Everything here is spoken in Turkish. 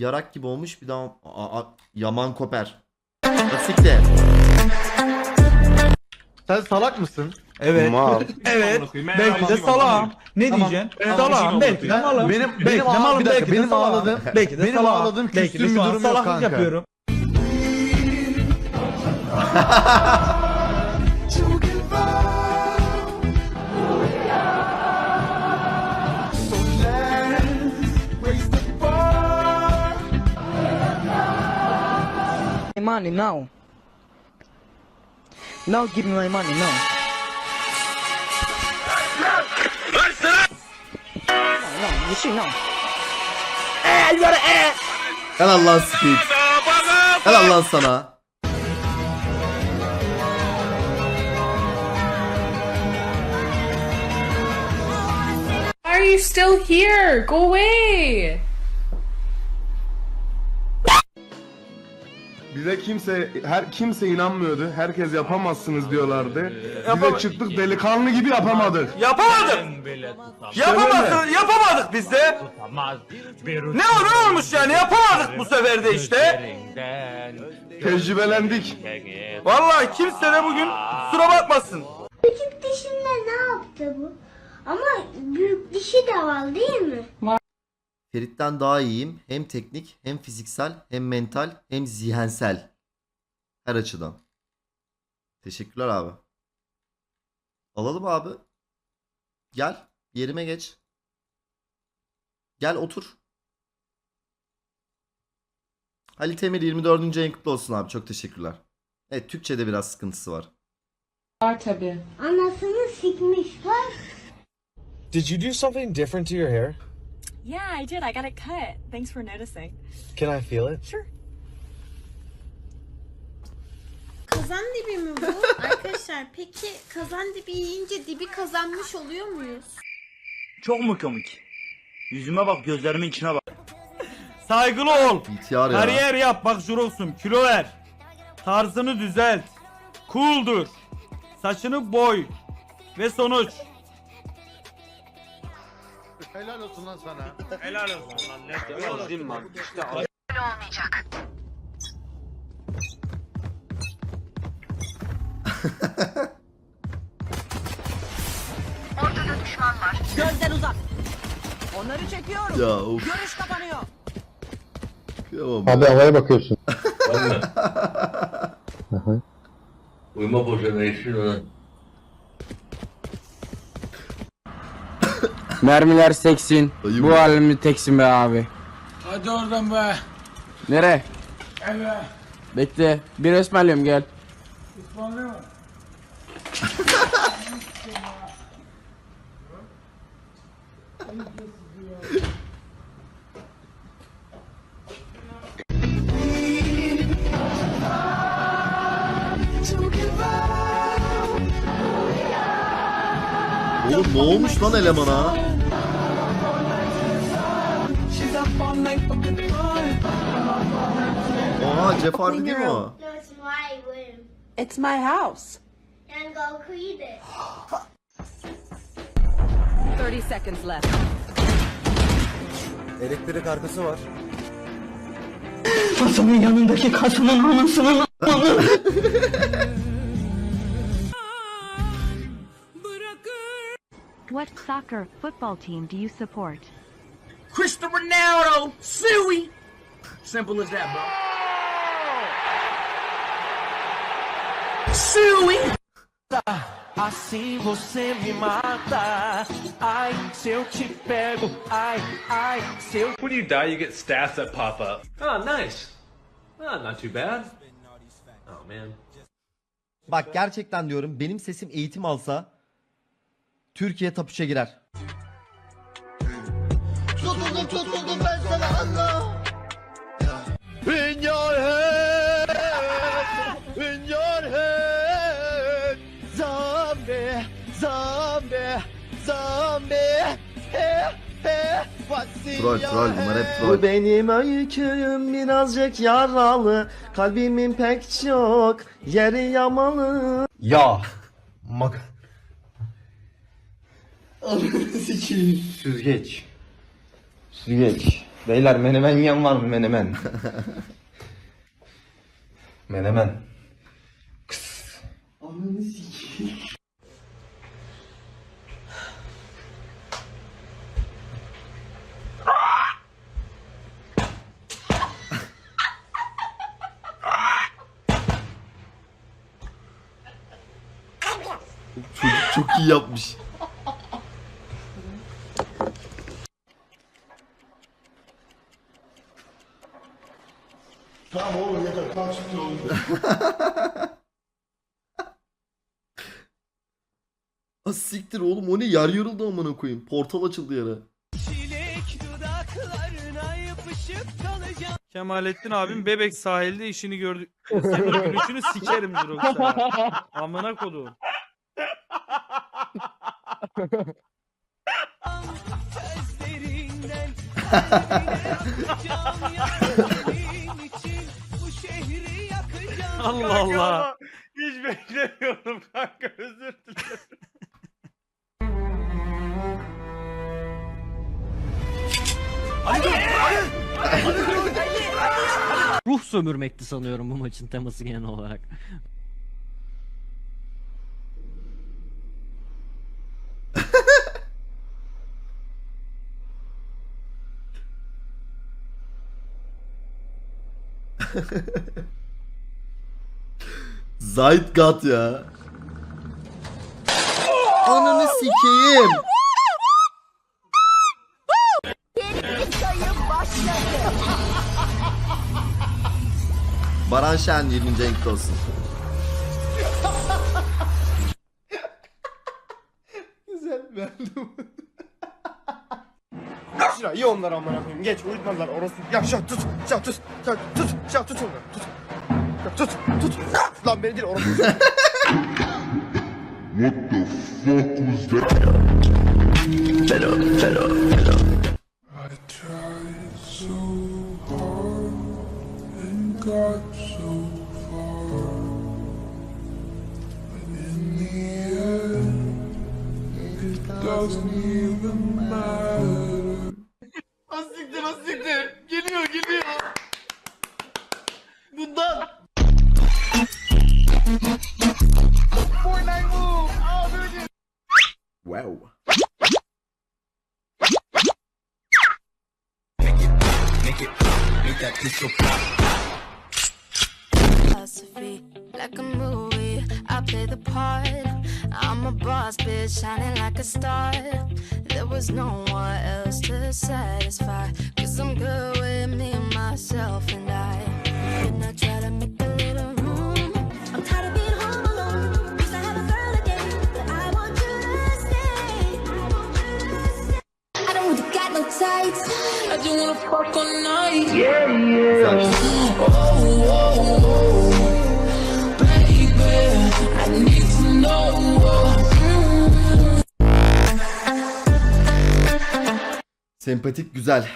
yarak gibi olmuş bir daha Aa, Yaman Koper. Klasikte. Sen salak mısın? Evet. Mal. Evet. Belki de salağım. Ne diyeceksin? Ben Salağım. Belki de malım. benim- benim malım. bir dakika, Belki de ağladığım- Belki de benim ağladığım Belki de küstüğüm bir durum yok salaklık kanka. yapıyorum. money now. Now give me my money now. No, no, you see now. Eh, eh. Helal lan Speed. Helal lan sana. Why are you still here? Go away! Bize kimse her kimse inanmıyordu. Herkes yapamazsiniz diyorlardı. Bize çıktık delikanlı gibi yapamadık. Yapamadık. Yapamadık. Yapamadık biz de. Ne o ne olmuş yani? Yapamadık bu sefer de işte. Tecrübelendik. Vallahi kimse de bugün kusura bakmasın. Küçük dişimle ne yaptı bu? Ama büyük dişi de var değil mi? Ferit'ten daha iyiyim. Hem teknik, hem fiziksel, hem mental, hem zihensel. Her açıdan. Teşekkürler abi. Alalım abi. Gel. Yerime geç. Gel otur. Halit Emir 24. ayın kutlu olsun abi. Çok teşekkürler. Evet Türkçe'de biraz sıkıntısı var. Var tabii. Anasını sikmişler. Did you do something different to your hair? Yeah, I did. I got it cut. Thanks for noticing. Can I feel it? Sure. Kazan dibi mi bu? Arkadaşlar peki kazan dibi yiyince dibi kazanmış oluyor muyuz? Çok mu komik? Yüzüme bak, gözlerimin içine bak. Saygılı ol. İhtiyar ya. Kariyer yap bak Jurox'um. Kilo ver. Tarzını düzelt. Cool dur. Saçını boy. Ve sonuç. Helal olsun lan sana. Helal olsun lan. Gözden uzak. Onları çekiyorum. Ya of. Görüş kapanıyor. Kıyamam Abi ya. havaya bakıyorsun. Uyuma boşuna işin ona. Mermiler seksin. Ayı Bu mı? halimi teksin be abi. Hadi oradan be. Nere? Eve. Bekle. Bir ısmarlıyorum gel. Oğlum ne olmuş lan elemana? Oha Jeff Hardy değil mi o? İt's my house. And go clean it. 30 seconds left. Elektrik arkası var. Kasımın yanındaki kasımın anasının What soccer football team do you support? Cristiano Ronaldo, Suey. Simple as that, bro. Suey. Assim você me mata. Ai, se eu te pego. Ai, ai, se eu. When you die, you get stats that pop up. Oh, nice. Oh, not too bad. Oh, man. Bak gerçekten diyorum benim sesim eğitim alsa Türkiye 3'e girer. Tutuldum tutuldum ben sana Allah. In your head, in your head. Zombie, zombie, zombie. He, he, what's in Troll your troll bunlar hep head? troll. Bu benim öyküm birazcık yaralı. Kalbimin pek çok yeri yamalı. Ya. Mak. Ananı sikeyim. Süzgeç. Süzgeç. Beyler menemen yiyen var mı menemen? menemen. Ananı sikeyim. Çocuk çok iyi yapmış. Ha siktir oğlum o ne yer yarıldı amına koyayım. Portal açıldı yere. Kemalettin abim bebek sahilde işini gördü. Senin gülüşünü sikerimdir yoksa. Amına kodum. Allah Allah. Hiç beklemiyorum kanka özür dilerim. Ruh sömürmekti sanıyorum bu maçın teması genel olarak. Zeitgat ya. Ananı sikeyim. Baran Şen 20. renk olsun. Güzel beğendim. Şuna iyi onlar amına koyayım. Geç uyutmadılar orası. Ya şu tut. Şu tut. Şu tut. Şu tut onları. Tut. Ya tut. Tut. Lan beni değil orası. Asiktir asiktir. Geliyor geliyor. Bundan. Fortnite move. Abi Wow. Like a movie. I play the part. I'm a boss bitch, shining like a star. There was no one else to satisfy. Cause I'm good with me, myself, and I. Sempatik güzel.